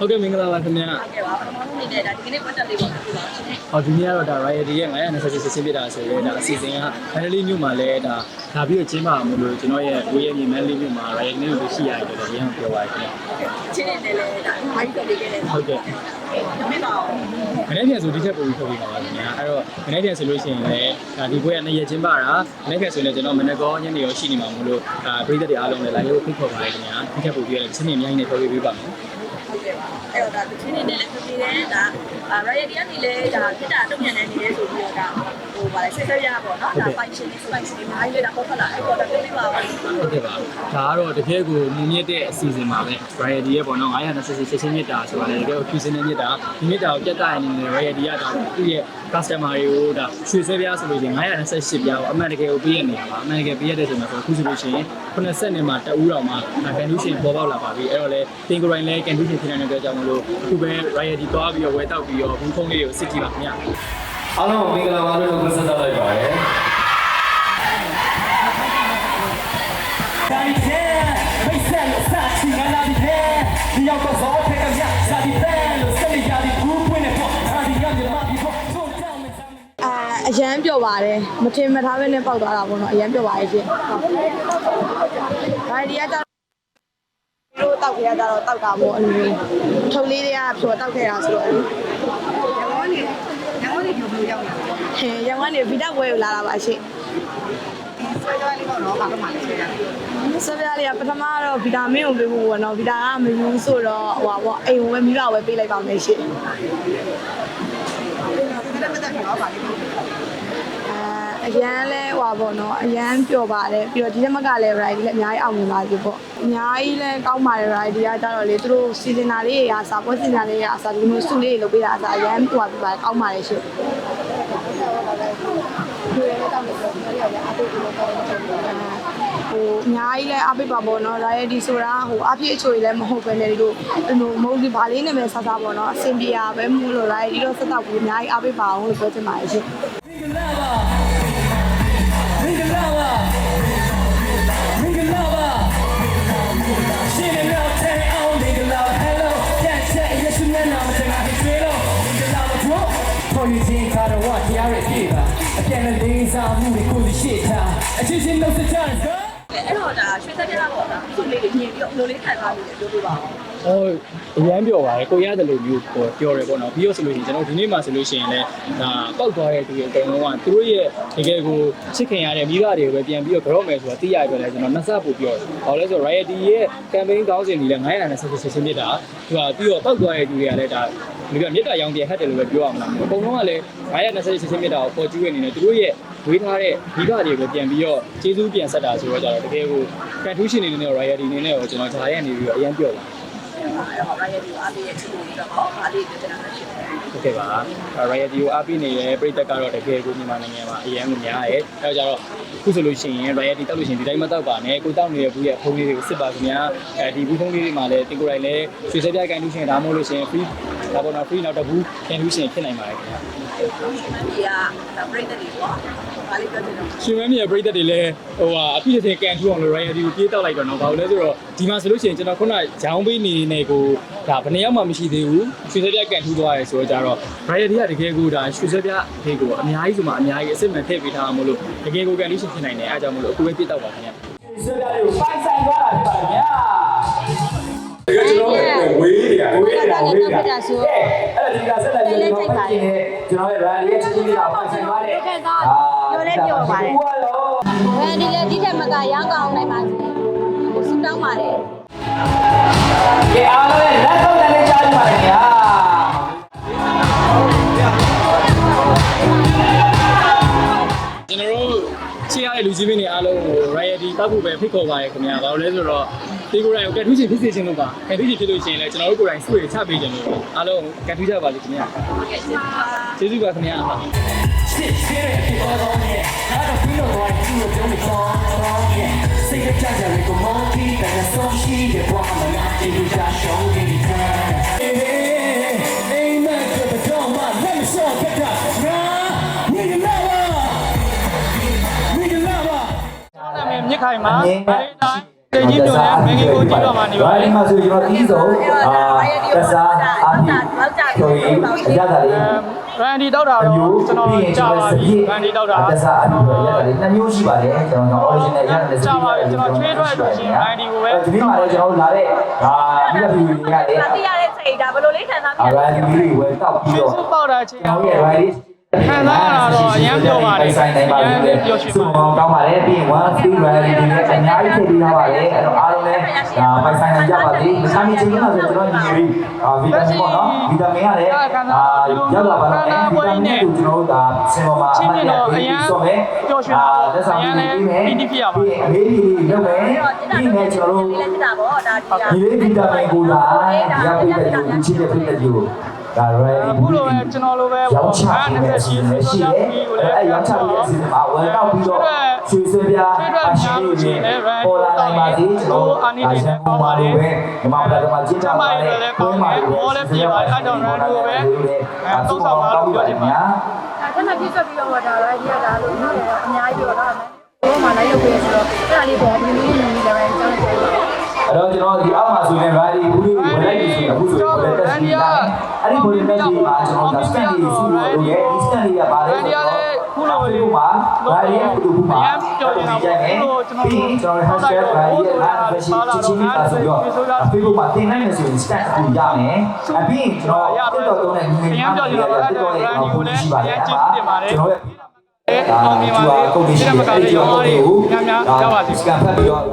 ဟုတ်ကဲ့မင်္ဂလာပါခင်ဗျာဟုတ်ကဲ့ပါပထမဆုံးအနေနဲ့ဒါဒီကနေ့ပတ်သက်လေးပေါ့ပြောပါရှင်ဟောဒီနေ့ကတော့ဒါ Riot ရဲ့928စစ်စစ်ပြတာဆိုရဲဒါအစီအစဉ်က Manly မြို့မှာလည်းဒါလာပြီးတော့ကျင်းပမှာလို့ကျွန်တော်ရဲ့ဝေးရမြေ Manly မြို့မှာ Riot နေ့ကိုရှိရတယ်လို့ရန်ပြောပါခင်ဗျာချင်းနေတယ်လေဒါဘာကြီးတက်လေးခဲ့တယ်ဟုတ်ကဲ့ပြပါအောင်မနေ့ပြန်ဆိုဒီထက်ပိုပြီးထုတ်ပြီးပါပါခင်ဗျာအဲ့တော့မနေ့ပြန်ဆိုလို့ရှိရင်လည်းဒါဒီဘွဲကနှစ်ရက်ကျင်းပတာမနေ့ပြန်ဆိုရင်လည်းကျွန်တော်မနေ့ကောညနေရောရှိနေမှာမလို့ဒါပြည်သက်တွေအားလုံးလည်းလာရောက်ဖိတ်ခေါ်ပါရခင်ဗျာဒီထက်ပိုပြီးလည်းစနေအများကြီးနဲ့ထုတ်ပြီးပေးပါမယ်ဟုတ်ကဲ့ပါ အဲ့တော့ဒါချင်းနေတယ်လေပြပြတယ်ဒါ riot ကနေလေဒါဖြစ်တာတုံ့ပြန်နေနေဆိုပြီးတော့ဒါ ဟိုဗာလေဆက်ဆက်ရပါတော့ဒါ function နဲ့ spice တွေအားလေးဒါပေါ်ထွက်လာအဲ့တော့ဒါပြောပြပါဦးဟုတ်ကဲ့ပါဒါကတော့တကယ်ကိုမြင့်မြတ်တဲ့အစီအစဉ်ပါပဲ Variety ရဲ့ပေါ့နော်928ချက်ချင်းမြတ်တာဆိုတာလည်းတကယ်ကိုဖြူစင်တဲ့မြတ်တာဒီမြတ်တာကိုပြတ်တာအနေနဲ့ Variety ကဒါသူ့ရဲ့ customer တွေကိုဒါရွှေစဲပြားဆိုလို့ရှိရင်928ပြားကိုအမှန်တကယ်ကိုပေးရနေတာပါအမှန်တကယ်ပေးရတဲ့ချိန်မှာဆိုအခုဆိုလို့ရှိရင်90နဲ့မှတအူးတော်မှာ condition ပေါ်ပေါက်လာပါပြီအဲ့တော့လေတင်ကိုရိုင်းလဲ condition ဖြစ်နေတဲ့အတွက်ကြောင့်မလို့အခုပဲ Variety သွားပြီးတော့ဝယ်တောက်ပြီးတော့ဘူးဖုန်းလေးကိုစစ်ကြည့်ပါခင်ဗျာ အားလုံးမင်္ဂလာပါလို့ပြောဆက်သလိုက်ပါရစေဒါဒီထဲမိတ်ဆက်လို့စချင်လာဒီထဲဒီရောက်တော့ဇောထဲကမြစာဒီပဲလို့စနေကြဒီဘူးပွင့်နေပေါ့အာဒီကမြမဒီပေါ့ဆိုတောင်းမယ်စာအာအရန်ပြော့ပါတယ်မထင်မထားပဲနဲ့ပေါက်သွားတာပေါ့နော်အရန်ပြော့ပါရဲ့ရှင်ဘာဒီကကြတို့တောက်ခဲ့ရတာတော့တောက်တာပေါ့အဲ့လိုမျိုးထုံလေးတွေကဖြော်တောက်ခဲ့တာဆိုတော့အဲ့လိုရန်ကုန်နေရ န်ကုန်နေပြောလို့ရောက်လာတယ်ဟင်ရန်ကုန်ကနေဗီဒဝဲကိုလာတာပါရှင်ဆွဲကြလေးပေါ့နော်ဘာမှမလဲဆွဲရတယ်ဆွဲပြားလေးကပထမကတော့ဗီတာမင်ကိုပေးဖို့ပေါ့နော်ဗီတာကမယူဆိုတော့ဟိုပါပေါ့အိမ်ဝင်မိဘဝယ်ပေးလိုက်ပါမယ်ရှင်ဒီကနေ့ပတ်သက်ပြီးတော့ဗာလေးပြောပြပါ အာအရန်လဲဟိုပါပေါ့နော်အရန်ပျော်ပါတယ်ပြီးတော့ဒီတစ်မကလည်း variety လည်းအများကြီးအောင်မြင်ပါစေပေါ့အများကြီးလဲကောင်းပါတယ် variety ကကြတော့လေသူတို့စီစဉ်တာလေးတွေအစားပွဲစီစဉ်တာလေးတွေအစားဒီမျိုးစုလေးတွေလုပ်ပေးတာအစားအရန်ဟိုပါပြပါကောင်းပါတယ်ရှင်ဟိုအများကြီးလဲအပိတ်ပါပေါ့နော် variety ဆိုတာဟိုအပြည့်အချိုတွေလည်းမဟုတ်ပဲလေတို့ဟိုမဟုတ်ဒီဘာလေးနဲ့ပဲစားစားပေါ့နော်အဆင်ပြေရပဲမို့လို့ variety တော့စတော့ပြီးအများကြီးအပိတ်ပါအောင်လို့ပြောချင်ပါတယ်ရှင် ချင်းချင်းလို့စကြတယ်အဲ့တော့ဒါရွှေဆက်ပြတာပေါ့နော်သူ့လေးတွေမြင်ပြီးတော့ဘယ်လိုလေးခံစားလို့ပြောပြပါအောင်ဟိုအရန်ပြောပါတယ်ကိုရတယ်လို့မျိုးဟိုပြောတယ်ပေါ့နော်ပြီးတော့ဆိုလို့ရှိရင်ကျွန်တော်ဒီနေ့မှဆိုလို့ရှိရင်လည်းဒါပောက်သွားတဲ့သူတွေအကုန်လုံးကသူတို့ရဲ့တကယ်ကိုချစ်ခင်ရတဲ့မိဘတွေကိုပဲပြန်ပြီးတော့ကြော့မယ်ဆိုတာသိရကြတယ်ကျွန်တော်နှစ်ဆပို့ပြောတယ်။ဘာလို့လဲဆိုတော့ Riot ရဲ့ campaign ကောင်းစဉ်ကြီးလည်း928ဆက်မြစ်တာသူကပြီးတော့ပောက်သွားတဲ့သူတွေကလည်းဒါဒီကမြစ်တာရောင်ပြန်ဟတ်တယ်လို့ပဲပြောအောင်လား။အကုန်လုံးကလည်း928ဆက်မြစ်တာကိုပေါ်ကျူးနေနေသူတို့ရဲ့ ဝေးထားတဲ့မိဘတွေကိုပြန်ပြီးတော့ကျေးဇူးပြန်ဆက်တာဆိုတော့ကြတော့တကယ်ကိုကန်ထူးရှင်နေနေ Riot အနေနဲ့ကိုကျွန်တော်ဂျာရဲ့နေပြီးတော့အရန်ပြောတယ်အဲ့တော့ riot ကိုအားပေးတဲ့သူတွေတော့အားလေးပြောချင်တာ ရှိတယ်ဟုတ်ကဲ့ပါ Riot ကိုအားပေးနေတဲ့ပြည်သက်ကတော့တကယ်ကိုမြန်မာနိုင်ငံမှာအရန်ကိုများရဲအဲတော့ကြတော့အခုဆိုလို့ရှိရင် Riot တောက်လို့ရှိရင်ဒီတိုင်းမတောက်ပါနဲ့ကိုတောက်နေတဲ့ဘူးရဲ့ဖုန်းလေးတွေကိုစစ်ပါခင်ဗျာအဲဒီဘူးဖုန်းလေးတွေမှာလည်းတင်ကိုယ်တိုင်လည်းရွှေစက်ပြကန်တူးရှင်ဒါမှမဟုတ်လို့ရှိရင် free ဒါပေါ်တော့ free နောက်တစ်ဘူးကန်တူးရှင်ဖြစ်နိုင်ပါတယ်ခင်ဗျာရှင်မကြီးကဒါပြိတ္တတွေပေါ့ဘာလေးပြောချင်တော့ရှင်မမြေပြည်သက်တွေလည်းဟိုဟာအပြည့်အစုံကန်တူးအောင်လို့ Riot ကိုပြေးတောက်လိုက်တော့တော့ဘာလို့လဲဆိုတော့ ဒီမှာဆိုလို့ရှိရင်ကျွန်တော်ခုနရောင်းပေးနေနေကိုဒါဘယ်နှစ်ယောက်မှမရှိသေးဘူးရွှေစက်ပြကန်တူးသွားရဲဆိုတော့ကြတော့ Riot တွေကတကယ်ကိုဒါရွှေစက်ပြတွေကိုအများကြီးဆိုမှအများကြီးအစ်စ်မှန်ထည့်ပေးထားမှာမလို့တကယ်ကိုကန်တူးရှင်ဖြစ်နိုင်တယ်အဲအကြောင်းမလို့အခုပဲပြစ်တော့ပါခင်ဗျာဆွေးပြလေးကိုပိုင်ဆိုင်သွားတာဖြစ်ပါဗျာတကယ်ကျွန်တော်ဝေးနေတာဝေးနေတာဝေးနေတာအဲ့ဒါဒီကဆက်လက်ပြီးတော့ပတ်ကြည့်နေကျွန်တော်ရဲ့ rally ရဲ့ချင်းချင်းလေးကပိုင်ဆိုင်သွားတယ်ဟုတ်ကဲ့သားပြောလဲပြောပါတယ်ဘယ်ဒီလဲဒီထက်မကရောင်းကောင်းနိုင်ပါစေဟိုဆူ တောင်းပါတယ်ဒီအားလုံးရဲ့လက်ဆုံးလည်းကြားကြပါလေဗျာကျွန်တော်တို့ချစ်ရတဲ့လူကြီးမင်းတွေအားလုံးကို Riot တောက်ဖို့ပဲဖိတ်ခေါ်ပါရခင်ဗျာဘာလို့လဲဆိုတော့ ဒီကိုယ်တိုင်ကိုကတ်ထူးရှင်ဖြစ်စေချင်လို့ပါကတ်ထူးရှင်ဖြစ်လို့ရှိရင်လည်းကျွန်တော်တို့ကိုယ်တိုင်စုရချပေးကြလို့အားလုံးကတ်ထူးကြပါလိမ့်ခင်ဗျာကျေးဇူးပါခင်ဗျာစစ်စစ်ရဲ့ဒီပေါ်တော့ရဲ့အဲ့တော့ပြီးတော့တော့ဒီလိုပြောနေတော့တော့ရဲ့စိတ်ကြကြလေးကိုမောင်းပြီးတဲ့ဆုံးရှိတဲ့ဘဝမှာငါဒီလိုချရှောင်းနေတယ်အေးအေးမက်ကတော့မှလက်မစော့ခဲ့တာငါမင်းလာပါမင်းလာပါနာမည်မြစ်ခိုင်မှာဗလေးတိုင်း တချိန်ကြီးညွန်လဲမင်းကြီးကိုကြည့်တော့မှနေပါဒီမှာဆိုကျွန်တော်တီးဆုံးအာတစားအာဒီဆိုရင်အရသာလေးရန်ဒီတောက်တာတော့ကျွန်တော်ကြာပါပြီရန်ဒီတောက်တာတစားအာဒီဆိုရတာလေးနှစ်မျိုးရှိပါတယ်ကျွန်တော် original ရတဲ့ကြာပါပြီကျွန်တော်ချွေးထွက်လို့ရှိရင်ရန်ဒီကိုပဲဒီနေ့မှာလည်းကျွန်တော်လာတဲ့ဒါမိဘပြည်တွေကလည်းဒါသိရတဲ့ချိန်ဒါဘယ်လိုလေးခံစားမိအာလဲရဒီတွေဝယ်တောက်ပြီးတော့စုပေါက်တာချင်းကျွန်တော်ရဲ့ right ခံစားရတာတော့အရင်ပြောပါတယ်ဆိုင်နိုင်ပါလိမ့်မယ်ပြောရှိစုံပါအောင်ကောင်းပါတယ်ပြီးရင်1 3 rally တွေလည်းအများကြီးထည့်ပေးထားပါတယ်အဲ့တော့အားလုံးလည်းဒါပိုင်ဆိုင်နိုင်ကြပါစေမစားမချင်းကတော့ကျွန်တော်ညီလေးအာဗီတာမင်ပေါ့နော်ဗီတာမင်ကလည်းအာရောက်လာပါတော့ဗီတာမင်ကိုကျွန်တော်တို့ဒါစင်ပေါ်မှာအမှတ်ရပြီးဆိုမယ်လက်ဆောင်ပေးပြီးမယ်ပြီးအလေးကြီးလုပ်မယ်ပြီးရင်ကျွန်တော်တို့လေးလက်တာပေါ့ဒါဒီကဒီလေးဗီတာမင်ကိုလာရောက်ပြီးတဲ့လူချင်းတဲ့ဖြစ်တဲ့လူ ဒါ rally အခုလိုပဲကျွန်တော်လိုပဲရောင်းချပေးတဲ့အစီအစဉ်ရှိတယ်။အဲရောင်းချပေးတဲ့အစီအစဉ်မှာဝယ်တော့ပြီးတော့ရွှေစဲပြားအရှိလေးတွေပေါ်လာနိုင်ပါသေးကျွန်တော်အာရှပုံမှာလိုပဲဒီမှာပြတော့မှကြည့်ကြပါလေ။ဘုံမှာလိုပဲအဲသုံးဆောင်ပါလို့ပြောချင်ပါအဲ့ဒါပြည့်စုံပြီးတော့ဒါရိုက်ရတာလို့ပြောတယ်အများကြီးပြောတာမယ်ဘိုးမှလိုက်လုပ်ပြီးဆိုတော့အဲ့ဒါလေးပေါ်ဒီလိုမျိုးနေလည်းပဲကျောင်းတယ် အဲ့တော့ကျွန်တော်ဒီအောက်မှာဆိုရင် rally ဘူးလေးဝင်လိုက်ပြီဆိုရင်အခုဆိုရင်လည်းတက်စီတိုင်းအဲ့ဒီဘိုးလေးတက်စီမှာကျွန်တော်ဒါ stand လေးစီလို့လုပ်ရဲ့ဒီ stand လေးကပါလေဆိုတော့ခုလိုလေးမှာ rally ရဲ့ကုတူဘူးမှာပြောကြတယ်ပြီးရင်ကျွန်တော် hashtag rally ရဲ့ live version ချစ်ချင်းလေးပါဆိုတော့ Facebook မှာတင်နိုင်မယ်ဆိုရင် stand အခုရမယ်အပြီးရင်ကျွန်တော်တက်တော်တုံးတဲ့ငွေများပြောကြတယ်တက်တော်ရဲ့အောက်ကိုရှိပါတယ်အဲ့ဒါကျွန်တော်ရဲ့အောင်မြင်ပါစေကုတ်လေးရှိတယ်အဲ့ဒီတော့ကိုများများကြောက်ပါစေစကန်ဖတ်ပြီးတော့